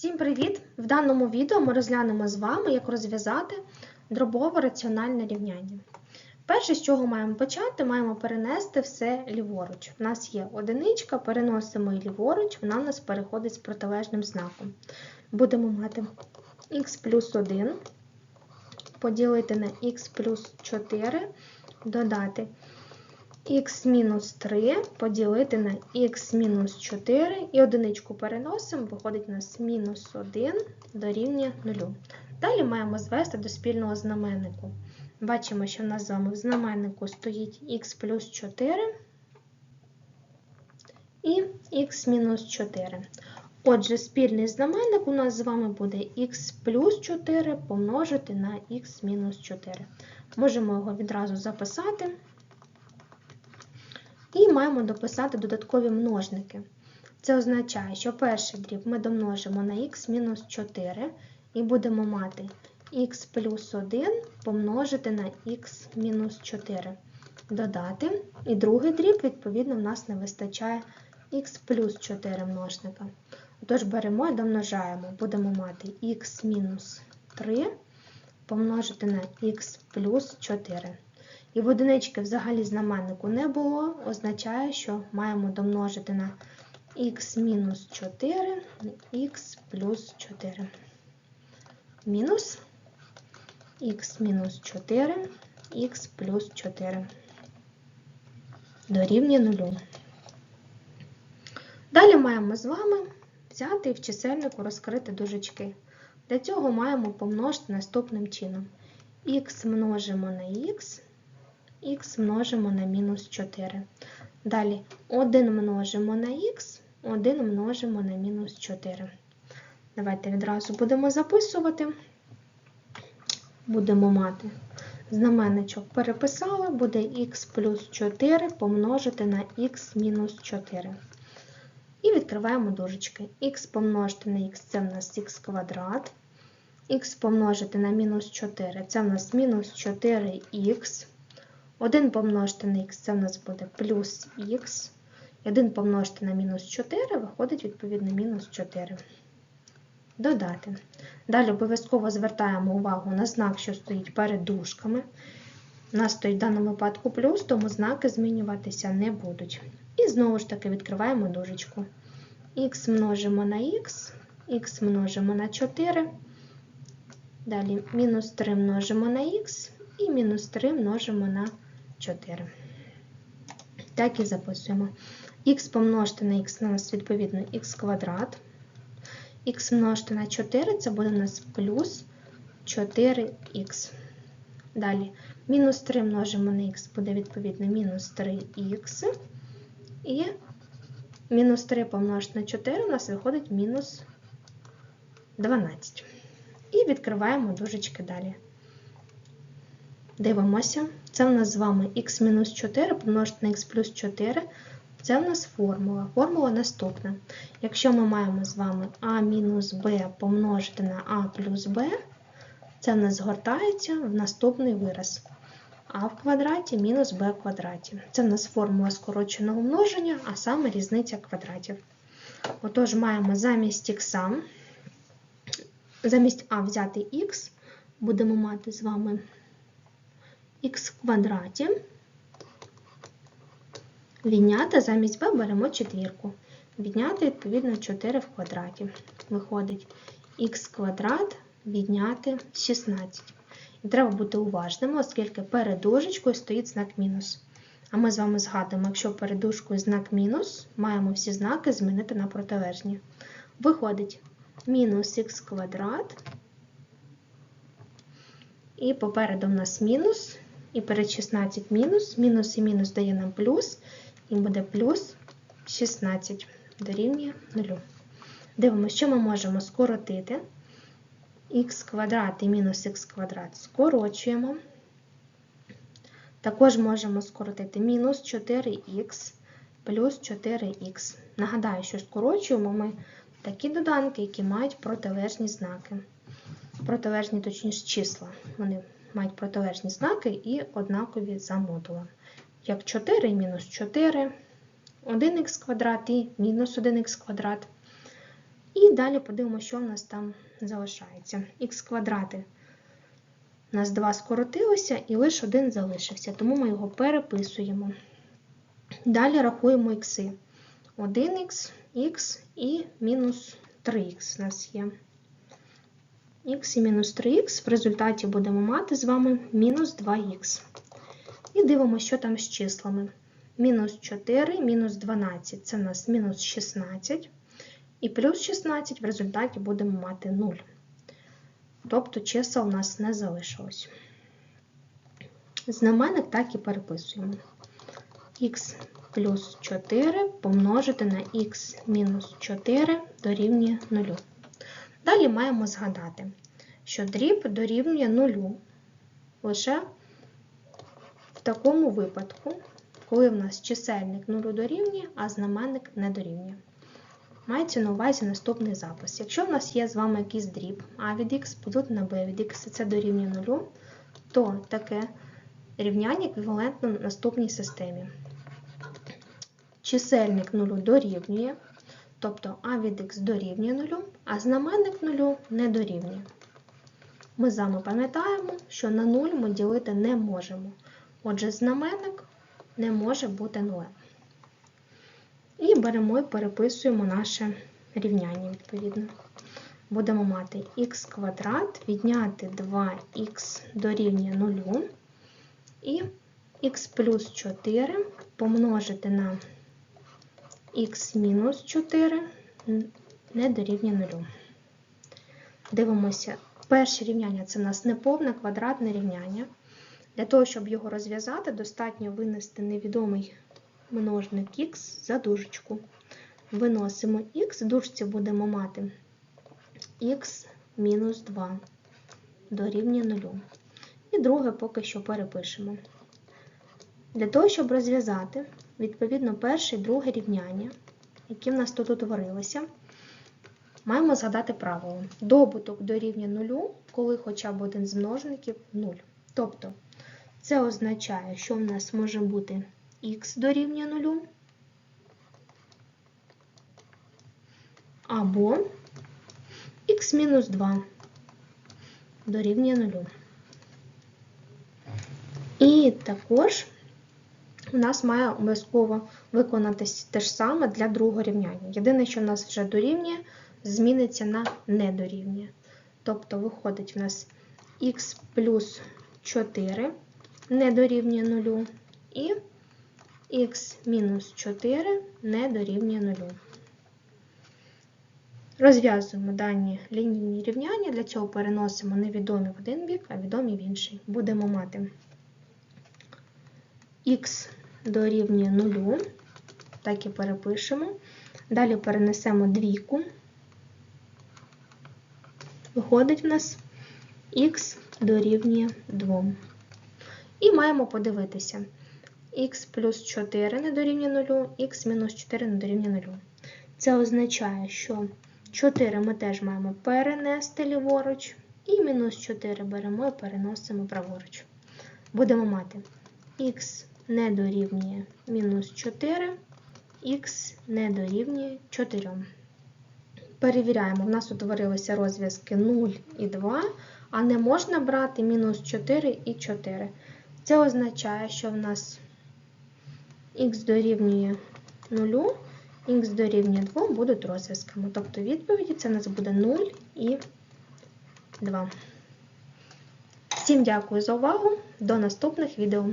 Всім привіт! В даному відео ми розглянемо з вами, як розв'язати дробове раціональне рівняння. Перше, з чого маємо почати, маємо перенести все ліворуч. У нас є одиничка, переносимо ліворуч, вона у нас переходить з протилежним знаком. Будемо мати х плюс 1 поділити на х плюс 4, додати х мінус 3 поділити на х мінус 4 і одиничку переносимо, виходить у нас мінус 1 дорівнює 0. Далі маємо звести до спільного знаменнику. Бачимо, що в нас з вами в знаменнику стоїть х плюс 4 і х мінус 4. Отже, спільний знаменник у нас з вами буде х плюс 4 помножити на х мінус 4. Можемо його відразу записати. І маємо дописати додаткові множники. Це означає, що перший дріб ми домножимо на х мінус 4 і будемо мати х плюс 1 помножити на х мінус 4. Додати. І другий дріб, відповідно, в нас не вистачає х плюс 4 множника. Тож беремо і домножаємо. Будемо мати х мінус 3 помножити на х плюс 4. І в одинички взагалі знаменнику не було, означає, що маємо домножити на х мінус 4 на х плюс 4. Мінус х мінус 4, х плюс 4. Дорівнює 0. Далі маємо з вами взяти і в чисельнику розкрити дужечки. Для цього маємо помножити наступним чином. х множимо на х х множимо на мінус 4. Далі 1 множимо на х, 1 множимо на мінус 4. Давайте відразу будемо записувати. Будемо мати знаменничок переписали, буде х плюс 4 помножити на х мінус 4. І відкриваємо дужечки. х помножити на х це в нас х квадрат. х помножити на мінус 4 це в нас мінус 4х. 1 помножити на х це в нас буде плюс х. 1 помножити на мінус 4 виходить відповідно мінус 4. Додати. Далі обов'язково звертаємо увагу на знак, що стоїть перед дужками. У нас стоїть в даному випадку плюс, тому знаки змінюватися не будуть. І знову ж таки відкриваємо дужечку. х множимо на х, х множимо на 4. Далі мінус 3 множимо на х і мінус 3 множимо на 4. Так і записуємо. Х помножити на х у нас відповідно х квадрат. Х множити на 4 це буде у нас плюс 4х. Далі мінус 3 множимо на х буде відповідно мінус 3х. І мінус 3 помножити на 4 у нас виходить мінус 12. І відкриваємо дужечки далі. Дивимося, це в нас з вами х-4 помножити на х плюс 4. Це в нас формула. Формула наступна. Якщо ми маємо з вами а мінус b помножити на а плюс b, це в нас згортається в наступний вираз. а в квадраті мінус b в квадраті. Це в нас формула скороченого множення, а саме різниця квадратів. Отож, маємо замість х, замість а взяти х, будемо мати з вами х в квадраті. Відняти замість b беремо четвірку. Відняти, відповідно, 4 в квадраті. Виходить х квадрат відняти 16. І треба бути уважними, оскільки перед дужечкою стоїть знак мінус. А ми з вами згадуємо, якщо перед дужкою знак мінус, маємо всі знаки змінити на протилежні. Виходить мінус х квадрат. І попереду в нас мінус. І перед 16 мінус, мінус і мінус дає нам плюс, і буде плюс 16 дорівнює 0. Дивимося, що ми можемо скоротити. х квадрат і мінус х квадрат скорочуємо. Також можемо скоротити мінус 4х плюс 4х. Нагадаю, що скорочуємо ми такі доданки, які мають протилежні знаки. Протилежні, точніше, числа. Вони мають протилежні знаки і однакові за модулем. Як 4 і мінус 4, 1х квадрат і мінус 1х квадрат. І далі подивимося, що в нас там залишається. Х квадрати. У нас 2 скоротилося і лише один залишився, тому ми його переписуємо. Далі рахуємо ікси. 1х, х і мінус 3х у нас є. Х і мінус 3х в результаті будемо мати з вами мінус 2х. І дивимося, що там з числами. Мінус 4, мінус 12 це у нас мінус 16. І плюс 16 в результаті будемо мати 0. Тобто чисел у нас не залишилось. Знаменник так і переписуємо. х плюс 4 помножити на х мінус 4 дорівнює 0. Далі маємо згадати, що дріб дорівнює 0 лише в такому випадку, коли в нас чисельник 0 дорівнює, а знаменник не дорівнює. Мається на увазі наступний запис. Якщо в нас є з вами якийсь дріб а від х поділити на b від х це дорівнює 0, то таке рівняння еквівалентно наступній системі. Чисельник 0 дорівнює, тобто а від х дорівнює 0, а знаменник 0 не дорівнює. Ми з вами пам'ятаємо, що на 0 ми ділити не можемо. Отже, знаменник не може бути 0. І беремо і переписуємо наше рівняння відповідно. Будемо мати х квадрат відняти 2х дорівнює 0 і х плюс 4 помножити на х мінус 4 не дорівнює 0. Дивимося, перше рівняння це у нас неповне квадратне рівняння. Для того, щоб його розв'язати, достатньо винести невідомий множник х за дужечку. Виносимо х, в дужці будемо мати х мінус 2 дорівнює 0. І друге поки що перепишемо. Для того, щоб розв'язати, відповідно, перше і друге рівняння, які в нас тут утворилися, маємо згадати правило. Добуток дорівнює 0, коли хоча б один з множників 0. Тобто, це означає, що в нас може бути х дорівнює 0, або х мінус 2 дорівнює 0. І також у нас має обов'язково виконатися те ж саме для другого рівняння. Єдине, що в нас вже дорівнює, зміниться на не дорівнює. Тобто виходить у нас х плюс 4 не дорівнює 0 і х мінус 4 не дорівнює 0. Розв'язуємо дані лінійні рівняння, для цього переносимо невідомі в один бік, а відомі в інший. Будемо мати х дорівнює 0, так і перепишемо. Далі перенесемо двійку. Виходить в нас х дорівнює 2. І маємо подивитися х плюс 4 не дорівнює 0, х мінус 4 не дорівнює 0. Це означає, що 4 ми теж маємо перенести ліворуч, і мінус 4 беремо і переносимо праворуч. Будемо мати х не дорівнює мінус 4, х не дорівнює 4. Перевіряємо, в нас утворилися розв'язки 0 і 2, а не можна брати мінус 4 і 4. Це означає, що в нас х дорівнює 0, х дорівнює 2 будуть розв'язками. Тобто відповіді це у нас буде 0 і 2. Всім дякую за увагу. До наступних відео.